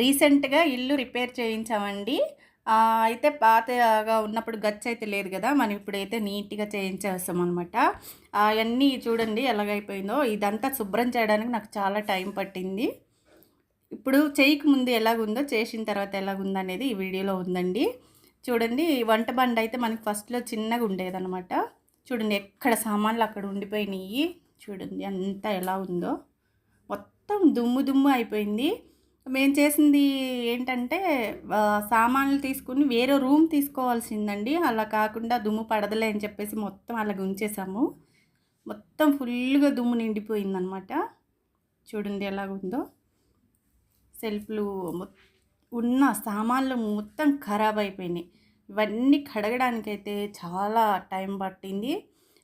రీసెంట్గా ఇల్లు రిపేర్ చేయించామండి. అయితే పాతగా ఉన్నప్పుడు గచ్చ అయితే లేదు కదా మనం ఇప్పుడైతే నీట్గా చేయించేస్తాం అనమాట అవన్నీ చూడండి ఎలాగైపోయిందో. ఇదంతా శుభ్రం చేయడానికి నాకు చాలా టైం పట్టింది. ఇప్పుడు చేయకముందు ఎలాగుందో చేసిన తర్వాత ఎలాగుందో అనేది ఈ వీడియోలో ఉందండి. చూడండి వంట బండ అయితే మనకి ఫస్ట్లో చిన్నగా ఉండేదనమాట చూడండి ఎక్కడ సామాన్లు అక్కడ ఉండిపోయినాయి. చూడండి అంతా ఎలా ఉందో. మొత్తం దుమ్ము దుమ్ము అయిపోయింది. మేము చేసింది ఏంటంటే సామాన్లు తీసుకుని వేరే రూమ్ తీసుకోవాల్సిందండి. అలా కాకుండా దుమ్ము పడదలే అని చెప్పేసి మొత్తం అలా ఉంచేసాము మొత్తం ఫుల్గా దుమ్ము నిండిపోయిందనమాట. చూడండి ఎలాగుందో. సెల్ఫ్లు ఉన్న సామాన్లు మొత్తం ఖరాబ్ అయిపోయినాయి. ఇవన్నీ కడగడానికైతే చాలా టైం పట్టింది.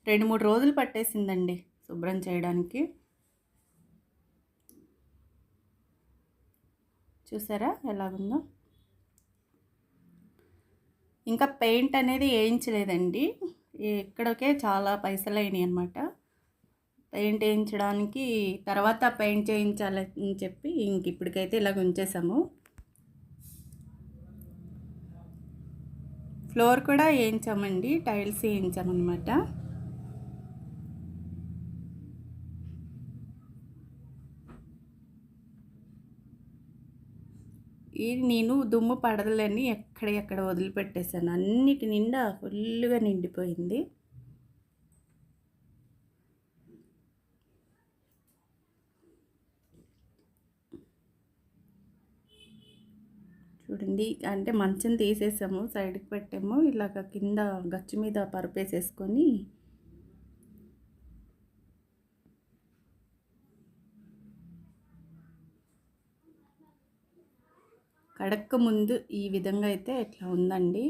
రెండు మూడు రోజులు పట్టేసిందండి శుభ్రం చేయడానికి. చూసారా ఎలాగుందో? ఇంకా పెయింట్ అనేది వేయించలేదండి. ఇక్కడికే చాలా పైసలు అయినాయి అనమాట పెయింట్ వేయించడానికి తర్వాత పెయింట్ చేయించాలని చెప్పి ఇంక ఇప్పటికైతే ఇలాగ ఉంచేసాము. ఫ్లోర్ కూడా వేయించామండి టైల్స్ వేయించామన్నమాట. ఇది నేను దుమ్ము పడదలని ఎక్కడ ఎక్కడ వదిలిపెట్టేశాను. అన్నిటి నిండా ఫుల్గా నిండిపోయింది. చూడండి అంటే మంచం తీసేసాము సైడ్కి పెట్టాము ఇలాగ కింద గచ్చు మీద పరుపేసేసుకొని కడక్క ముందు ఈ విధంగా అయితే ఇట్లా ఉందండి.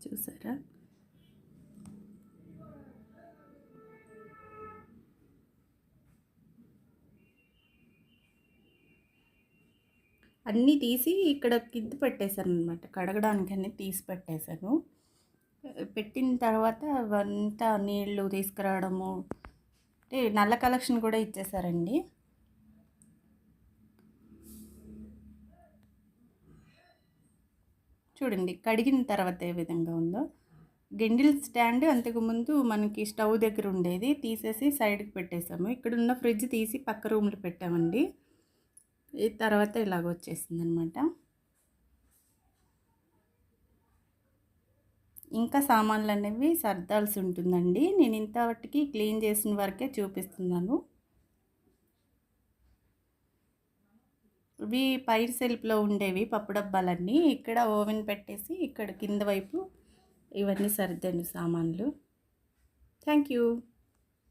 చూసారా? అన్నీ తీసి ఇక్కడ కింద పెట్టేశాను అనమాట కడగడానికి అన్నీ తీసి పెట్టేశాను పెట్టిన తర్వాత అవంతా నీళ్ళు తీసుకురావడము అంటే నల్ల కలెక్షన్ కూడా ఇచ్చేసారండి చూడండి కడిగిన తర్వాత ఏ విధంగా ఉందో. గెండిల్ స్టాండ్ అంతకుముందు మనకి స్టవ్ దగ్గర ఉండేది తీసేసి సైడ్కి పెట్టేసాము. ఇక్కడ ఉన్న ఫ్రిడ్జ్ తీసి పక్క రూమ్లో పెట్టామండి. ఈ తర్వాత ఇలాగ వచ్చేసింది అనమాట ఇంకా సామాన్లు అనేవి సర్దాల్సి ఉంటుందండి. నేను ఇంతవరకు క్లీన్ చేసిన వరకే చూపిస్తున్నాను. ఇవి పైర్ సెల్ఫ్లో ఉండేవి పప్పు డబ్బాలన్నీ. ఇక్కడ ఓవెన్ పెట్టేసి ఇక్కడ కింద వైపు ఇవన్నీ సర్దాను సామాన్లు. Thank you